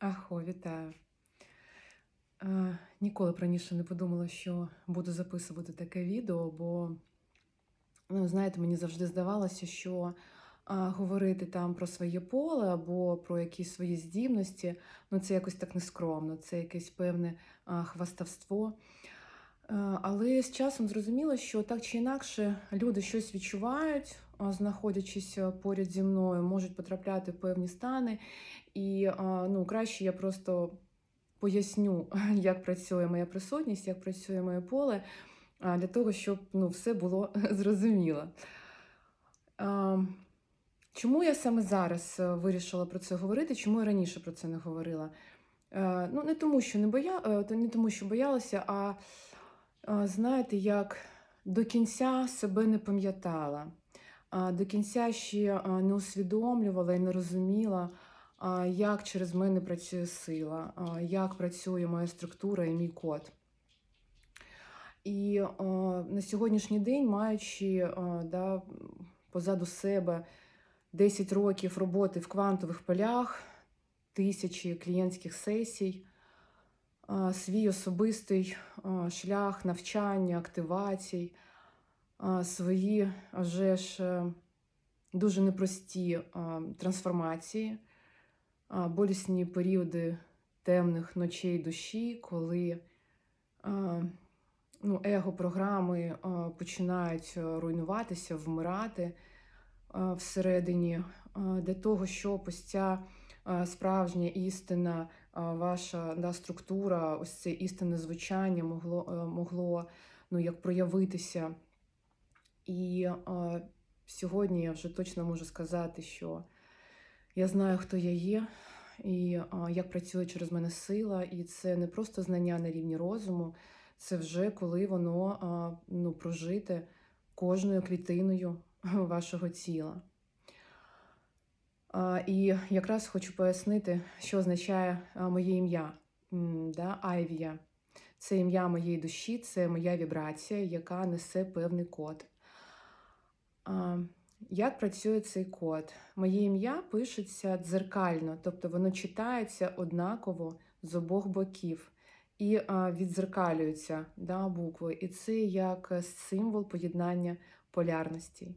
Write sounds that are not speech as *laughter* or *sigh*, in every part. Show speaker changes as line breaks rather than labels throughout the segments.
Ахо, вітаю. Е, ніколи раніше не подумала, що буду записувати таке відео, бо, ну, знаєте, мені завжди здавалося, що а, говорити там про своє поле або про якісь свої здібності, ну це якось так нескромно, це якесь певне а, хвастовство. Е, але з часом зрозуміло, що так чи інакше люди щось відчувають, знаходячись поряд зі мною, можуть потрапляти в певні стани. І ну, краще я просто поясню, *laughs* як працює моя присутність, як працює моє поле, для того, щоб ну, все було *laughs* зрозуміло. Чому я саме зараз е, вирішила про це говорити? Чому я раніше про це не говорила? Е, Ну, не тому, що не боя... е, не тому, що боялася, а е, знаєте, як до кінця себе не пам'ятала, до кінця ще не усвідомлювала і не розуміла, як через мене працює сила, як працює моя структура і мій код. І на сьогоднішній день, маючи да, позаду себе 10 років роботи в квантових полях, тисячі клієнтських сесій, свій особистий шлях навчання, активацій, свої вже ж е, дуже непрості трансформації, болісні періоди темних ночей душі, коли ну, его-програми починають руйнуватися, вмирати всередині, для того, щоб ось ця справжня істина, ваша да, структура, ось це істинне звучання могло, е, могло ну, як проявитися. І а, сьогодні я вже точно можу сказати, що я знаю, хто я є, і а, як працює через мене сила, і це не просто знання на рівні розуму, це вже коли воно а, ну, прожите кожною клітиною *laughs* вашого тіла. І якраз хочу пояснити, що означає моє ім'я да, Айвія. Це ім'я моєї душі, це моя вібрація, яка несе певний код. Як працює цей код? Моє ім'я пишеться дзеркально, тобто воно читається однаково з обох боків і а, відзеркалюються да, букви. І це як е, символ поєднання полярностей.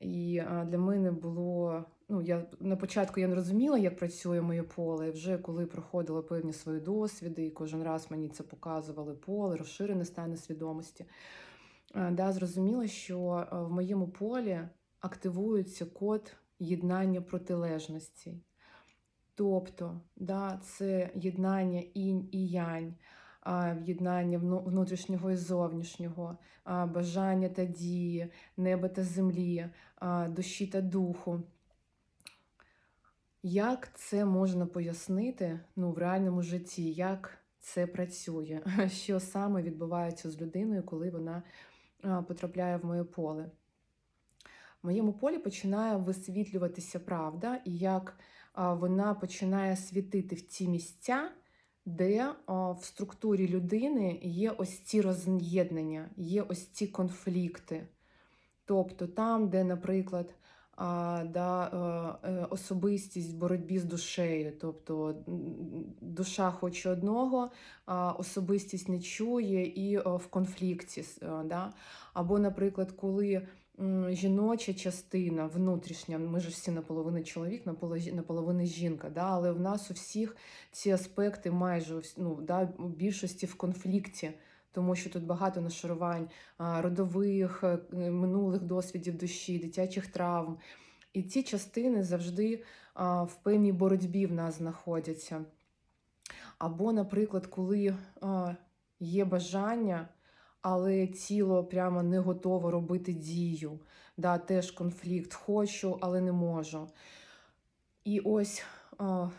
І для мене було. Ну, я на початку я не розуміла, як працює моє поле. І вже коли проходила певні свої досвіди, і кожен раз мені це показували поле, розширене стане свідомості. Да, зрозуміла, що в моєму полі активується код єднання протилежностей. Тобто, да, це єднання інь і янь, а, єднання вну- внутрішнього і зовнішнього, бажання та дії, неба та землі, душі та духу. Як це можна пояснити ну, в реальному житті? Як це працює? *laughs* Що саме відбувається з людиною, коли вона потрапляє в моє поле? В моєму полі починає висвітлюватися правда, і як вона починає світити в ті місця, де а, в структурі людини є ось ці роз'єднання, є ось ці конфлікти. Тобто там, де, наприклад, да, е, е, особистість в боротьбі з душею, тобто душа хоче одного, особистість не чує і е, в конфлікті. Да? Або, наприклад, коли жіноча частина внутрішня, ми ж всі наполовину чоловік, наполо- наполовину жінка, да? але в нас у всіх ці аспекти майже ну, да, у більшості в конфлікті. Тому що тут багато нашарувань родових, е, минулих досвідів душі, дитячих травм. І ці частини завжди в певній боротьбі в нас знаходяться. Або, наприклад, коли є бажання, але тіло прямо не готово робити дію. Да, теж конфлікт. Хочу, але не можу. І ось в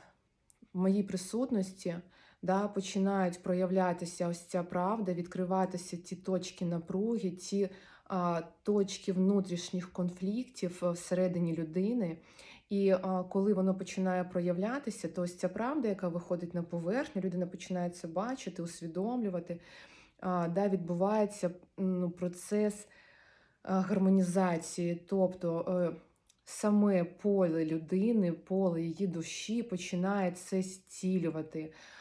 моїй присутності да, починають проявлятися ось ця правда, відкриватися ті точки напруги, ті а, точки внутрішніх конфліктів всередині людини. І а, коли воно починає проявлятися, то ось ця правда, яка виходить на поверхню, людина починає це бачити, усвідомлювати. А, да, відбувається ну, процес а, гармонізації, тобто е, саме поле людини, поле її душі починає це зцілювати, а,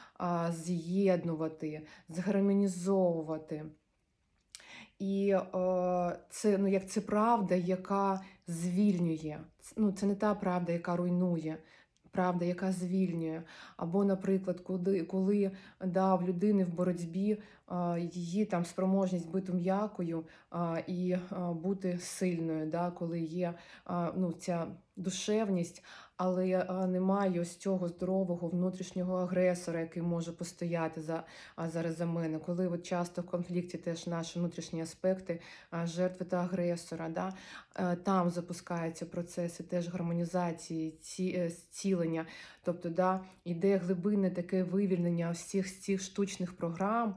з'єднувати, згармонізовувати. І е, це ну, як це правда, яка звільнює. Ну, це не та правда, яка руйнує, правда, яка звільнює. Або, наприклад, коли, коли да, в людини в боротьбі її там спроможність бути м'якою і бути сильною, да, коли є ну, ця душевність, але а, немає ось цього здорового внутрішнього агресора, який може постояти за, зараз за мене. Коли от часто в конфлікті теж наші внутрішні аспекти жертви та агресора, да, е, там запускаються процеси теж гармонізації, ці, е, зцілення. Тобто, да, іде глибинне таке вивільнення всіх цих штучних програм,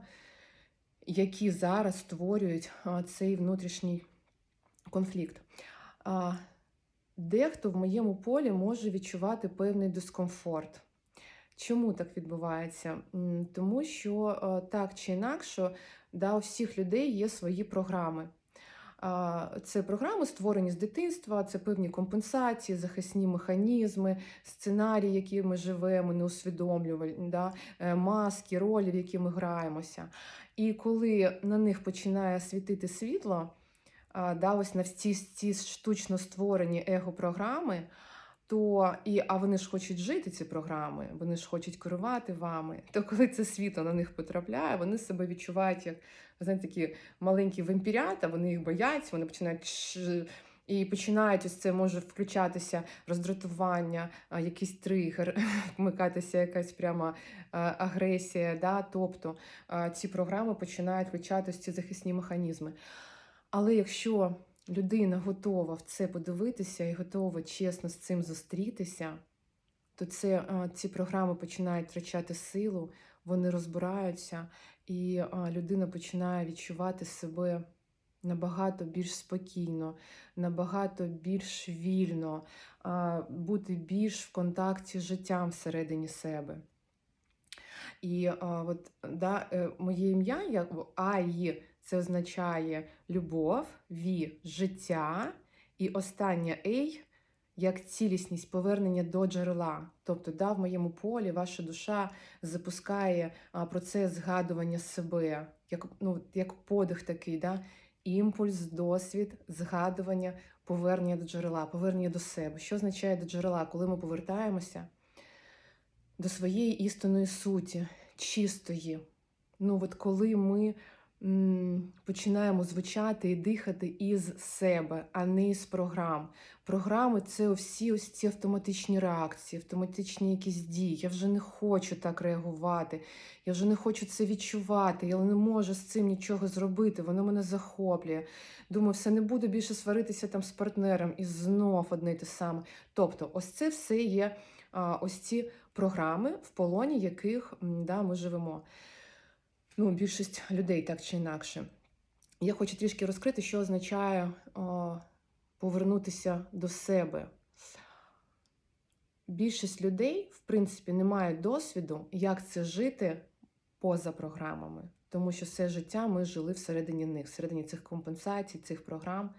які зараз створюють а, цей внутрішній конфлікт. А, Дехто в моєму полі може відчувати певний дискомфорт. Чому так відбувається? Тому що е, так чи інакше, да, у всіх людей є свої програми. Це програми, створені з дитинства, це певні компенсації, захисні механізми, сценарії, які ми живемо, неусвідомлювальні, да, е, маски, ролі, в які ми граємося. І коли на них починає світити світло, да, ось на ці, ці штучно створені его-програми, то і а вони ж хочуть жити ці програми, вони ж хочуть керувати вами. То коли це світло на них потрапляє, вони себе відчувають як знаєте, такі маленькі вампірята, вони їх бояться, вони починають і починають ось це може включатися роздратування, якийсь тригер, *laughs* вмикатися якась пряма агресія. Да? Тобто ці програми починають включати ці захисні механізми. Але якщо людина готова в це подивитися і готова чесно з цим зустрітися, то це, ці програми починають втрачати силу, вони розбираються, і людина починає відчувати себе набагато більш спокійно, набагато більш вільно, бути більш в контакті з життям всередині себе. І от, да, е, моє ім'я як Аї це означає любов, ві життя, і останнє ей як цілісність повернення до джерела. Тобто, да, в моєму полі ваша душа запускає процес згадування себе, як, ну, як подих такий, да? імпульс, досвід, згадування, повернення до джерела, повернення до себе. Що означає до джерела, коли ми повертаємося до своєї істинної суті, чистої. Ну, от коли ми починаємо звучати і дихати із себе, а не із програм. Програми це всі ось ці автоматичні реакції, автоматичні якісь дії. Я вже не хочу так реагувати, я вже не хочу це відчувати, я не можу з цим нічого зробити, воно мене захоплює. Думаю, все не буду більше сваритися там з партнером і знов одне й те саме. Тобто, ось це все є ось ці програми, в полоні яких да, ми живемо. Ну, більшість людей так чи інакше. Я хочу трішки розкрити, що означає о, повернутися до себе. Більшість людей, в принципі, не мають досвіду, як це жити поза програмами, тому що все життя ми жили всередині них, всередині цих компенсацій, цих програм.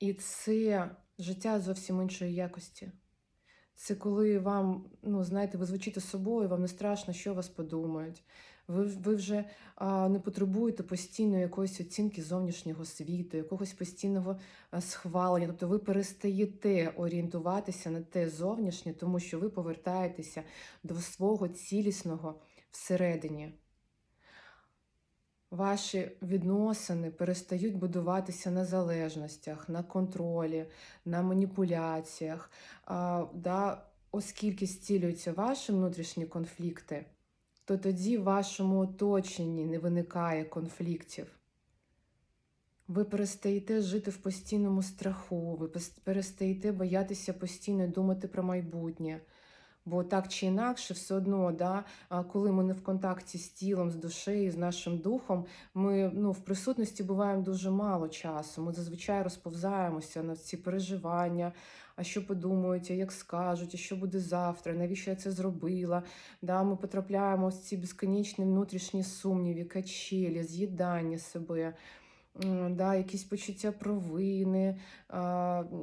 І це життя зовсім іншої якості. Це коли вам, ну знаєте, ви звучите собою, вам не страшно, що вас подумають. Ви, ви вже а, не потребуєте постійно якоїсь оцінки зовнішнього світу, якогось постійного схвалення. Тобто ви перестаєте орієнтуватися на те зовнішнє, тому що ви повертаєтеся до свого цілісного всередині. Ваші відносини перестають будуватися на залежностях, на контролі, на маніпуляціях. А, да, оскільки зцілюються ваші внутрішні конфлікти, то тоді в вашому оточенні не виникає конфліктів. Ви перестаєте жити в постійному страху, ви перестаєте боятися постійно думати про майбутнє. Бо так чи інакше, все одно, да, коли ми не в контакті з тілом, з душею, з нашим духом, ми ну, в присутності буваємо дуже мало часу. Ми зазвичай розповзаємося на ці переживання, а що подумають, а як скажуть, а що буде завтра, навіщо я це зробила. Да, Ми потрапляємо в ці безконечні внутрішні сумніви, качелі, з'їдання себе. Да, якісь почуття провини,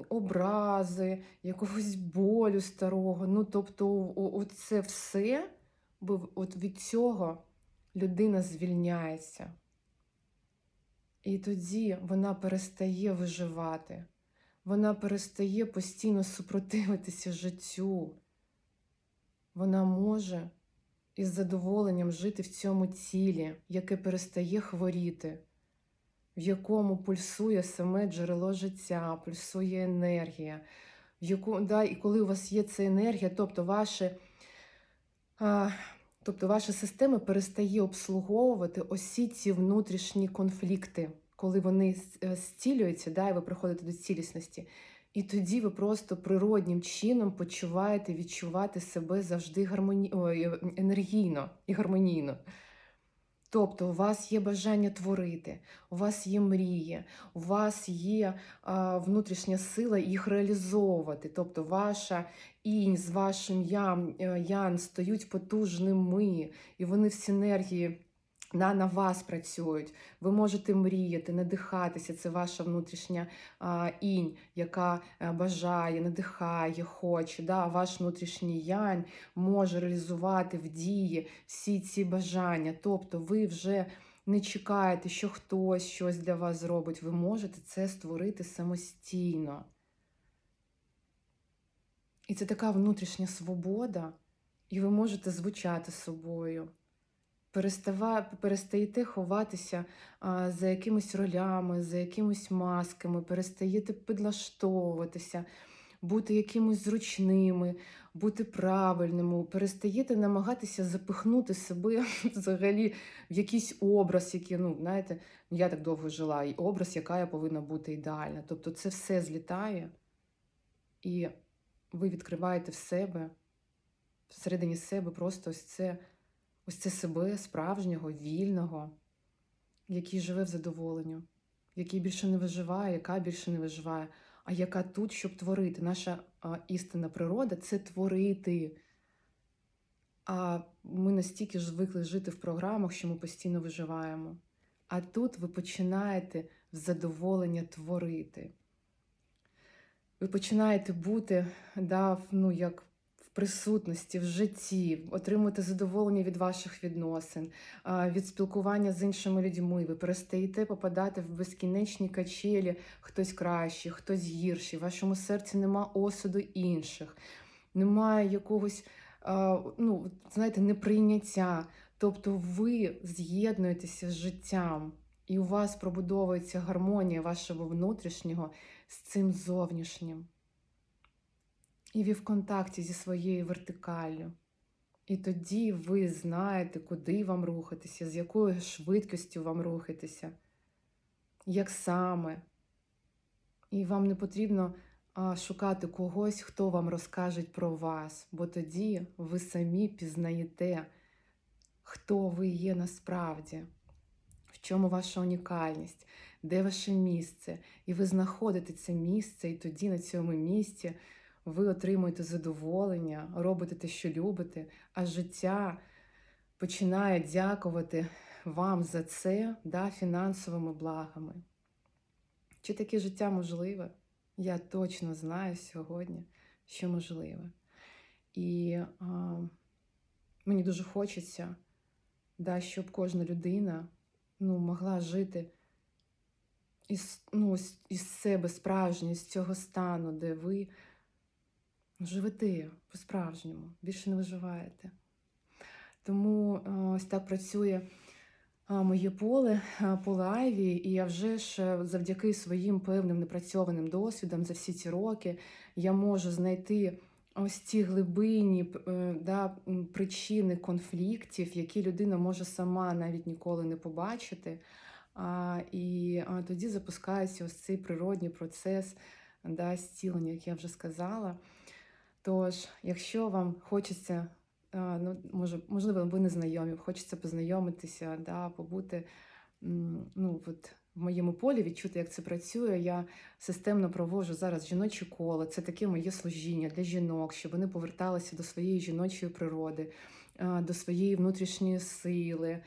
образи, якогось болю старого. Ну, тобто, це все, бо от від цього людина звільняється. І тоді вона перестає виживати, вона перестає постійно супротивитися життю. Вона може із задоволенням жити в цьому тілі, яке перестає хворіти, в якому пульсує саме джерело життя, пульсує енергія. В яку, да, і коли у вас є ця енергія, тобто ваше, а, тобто ваша система перестає обслуговувати осі ці внутрішні конфлікти, коли вони е, зцілюються, да, і ви приходите до цілісності. І тоді ви просто природнім чином почуваєте відчувати себе завжди гармоні... Е, енергійно і гармонійно. Тобто у вас є бажання творити, у вас є мрії, у вас є а, внутрішня сила їх реалізовувати. Тобто ваша інь з вашим ям, е, ян стають потужними, і вони в синергії на, на вас працюють. Ви можете мріяти, надихатися. Це ваша внутрішня а, інь, яка е, бажає, надихає, хоче. Да? Ваш внутрішній янь може реалізувати в дії всі ці бажання. Тобто ви вже не чекаєте, що хтось щось для вас зробить. Ви можете це створити самостійно. І це така внутрішня свобода, і ви можете звучати собою. Перестаєте ховатися за якимись ролями, за якимись масками, перестаєте підлаштовуватися, бути якимось зручними, бути правильними, перестаєте намагатися запихнути себе *laughs* взагалі в якийсь образ, який, ну, знаєте, я так довго жила, і образ, яка я повинна бути ідеальна. Тобто це все злітає, і ви відкриваєте в себе, всередині себе просто ось це. Ось це себе справжнього, вільного, який живе в задоволенню, який більше не виживає, яка більше не виживає, а яка тут, щоб творити. Наша а, істинна природа це творити. А ми настільки ж звикли жити в програмах, що ми постійно виживаємо. А тут ви починаєте в задоволення творити. Ви починаєте бути, да, ну, як присутності, в житті, отримуєте задоволення від ваших відносин, від спілкування з іншими людьми. Ви перестаєте попадати в безкінечні качелі, хтось кращий, хтось гірший. В вашому серці нема осуду інших, немає якогось, ну, знаєте, неприйняття. Тобто ви з'єднуєтеся з життям, і у вас пробудовується гармонія вашого внутрішнього з цим зовнішнім. І ви в контакті зі своєю вертикаллю. І тоді ви знаєте, куди вам рухатися, з якою швидкістю вам рухатися, як саме. І вам не потрібно шукати когось, хто вам розкаже про вас, бо тоді ви самі пізнаєте, хто ви є насправді, в чому ваша унікальність, де ваше місце. І ви знаходите це місце, і тоді на цьому місці ви отримуєте задоволення, робите те, що любите, а життя починає дякувати вам за це да, фінансовими благами. Чи таке життя можливе? Я точно знаю сьогодні, що можливе. І а, мені дуже хочеться, да, щоб кожна людина ну, могла жити із, ну, із себе справжньо, з цього стану, де ви живете по-справжньому, більше не виживаєте. Тому е, ось так працює е, моє поле, е, поле Айві, і я вже ж завдяки своїм певним непрацьованим досвідам за всі ці роки я можу знайти ось ці глибинні да, причини конфліктів, які людина може сама навіть ніколи не побачити. І тоді запускається ось цей природній процес да, зцілення, як я вже сказала. Тож, якщо вам хочеться, ну, може, можливо, ви не знайомі, хочеться познайомитися, да, побути ну, от, в моєму полі, відчути, як це працює. Я системно проводжу зараз жіноче коло. Це таке моє служіння для жінок, щоб вони поверталися до своєї жіночої природи, до своєї внутрішньої сили,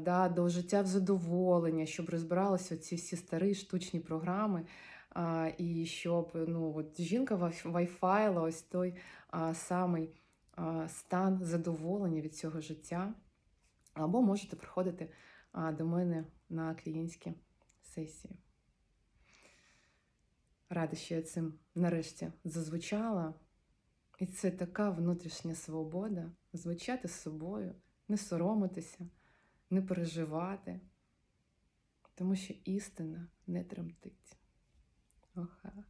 да, до життя в задоволення, щоб розбиралися ці всі старі штучні програми, а, і щоб ну, от жінка вайфайла ось той а, самий а, стан задоволення від цього життя. Або можете приходити а, до мене на клієнтські сесії. Рада, що я цим нарешті зазвучала. І це така внутрішня свобода звучати з собою, не соромитися, не переживати, тому що істина не тремтить. 哦哈。